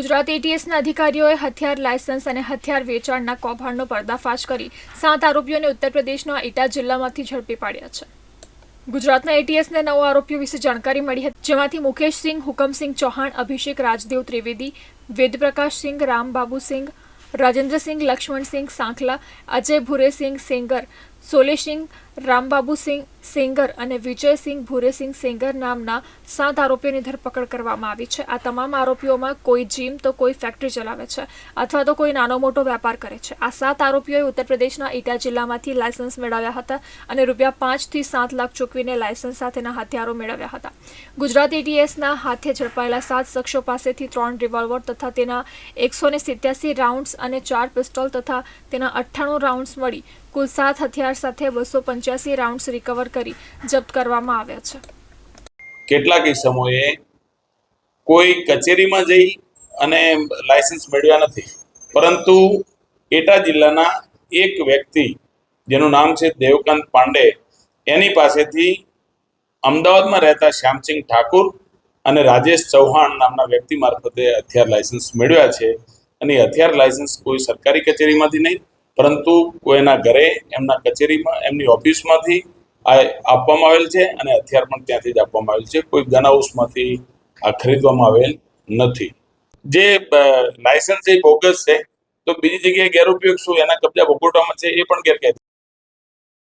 ગુજરાત એટીએસના અધિકારીઓએ હથિયાર લાયસન્સ અને હથિયાર વેચાણના કૌભાંડનો પર્દાફાશ કરી સાત આરોપીઓને ઉત્તર પ્રદેશના ઇટા જિલ્લામાંથી ઝડપી પાડ્યા છે. ગુજરાતના એટીએસને નવ આરોપીઓ વિશે જાણકારી મળી હતી, જેમાંથી મુકેશસિંહ, હુકમસિંહ ચૌહાણ, અભિષેક રાજદેવ ત્રિવેદી, વેદપ્રકાશસિંહ, રામબાબુસિંહ, રાજેન્દ્રસિંહ લક્ષ્મણસિંહ સાંખલા, અજય ભુરેસિંહ સેંગર સોલેસિંહ રામબાબુસિંહ સેંગર અને વિજયસિંહ ભૂરેસિંહ સેંગર નામના સાત આરોપીઓની ધરપકડ કરવામાં આવી છે. આ તમામ આરોપીઓમાં કોઈ જીમ તો કોઈ ફેક્ટરી ચલાવે છે અથવા તો કોઈ નાનો મોટો વેપાર કરે છે. આ સાત આરોપીઓએ ઉત્તર પ્રદેશના ઇટા જિલ્લામાંથી લાયસન્સ મેળવ્યા હતા અને રૂપિયા પાંચથી સાત લાખ ચૂકવીને લાયસન્સ સાથેના હથિયારો મેળવ્યા હતા. ગુજરાત એટીએસના હાથે ઝડપાયેલા સાત શખ્સો પાસેથી ત્રણ રિવોલ્વર તથા તેના એકસો સિત્યાસી રાઉન્ડ્સ અને ચાર પિસ્તોલ તથા તેના અઠ્ઠાણું રાઉન્ડ્સ મળી કુલ સાત હથિયાર સાથે બસો પંચ્યાસી રાઉન્ડ્સ રિકવર કરી જપ્ત કરવામાં આવ્યા છે. કેટલાક સમયે કોઈ કચેરીમાં જઈ અને લાયસન્સ મેળવ્યા નથી. પરંતુ એટા જિલ્લાના એક વ્યક્તિ, જેનું નામ છે દેવકાંત પાંડે, એની પાસેથી અમદાવાદમાં રહેતા શ્યામસિંહ ઠાકુર અને રાજેશ ચૌહાણ નામના વ્યક્તિ મારફતે હથિયાર લાયસન્સ મેળવ્યા છે. અને હથિયાર લાયસન્સ કોઈ સરકારી કચેરીમાંથી નહીં પરંતુ કોઈના ઘરે, એમના કચેરીમાં, એમની ઓફિસમાંથી આ આપવામાં આવેલ છે અને હથિયાર પણ ત્યાંથી જ આપવામાં આવેલ છે. કોઈ ગન હાઉસમાંથી આ ખરીદવામાં આવેલ નથી. જે લાયસન્સ એ બોગસ છે, તો બીજી જગ્યાએ ગેરઉપયોગ શું? એના કબજા ભોગવટામાં છે, એ પણ ગેરકાયદે.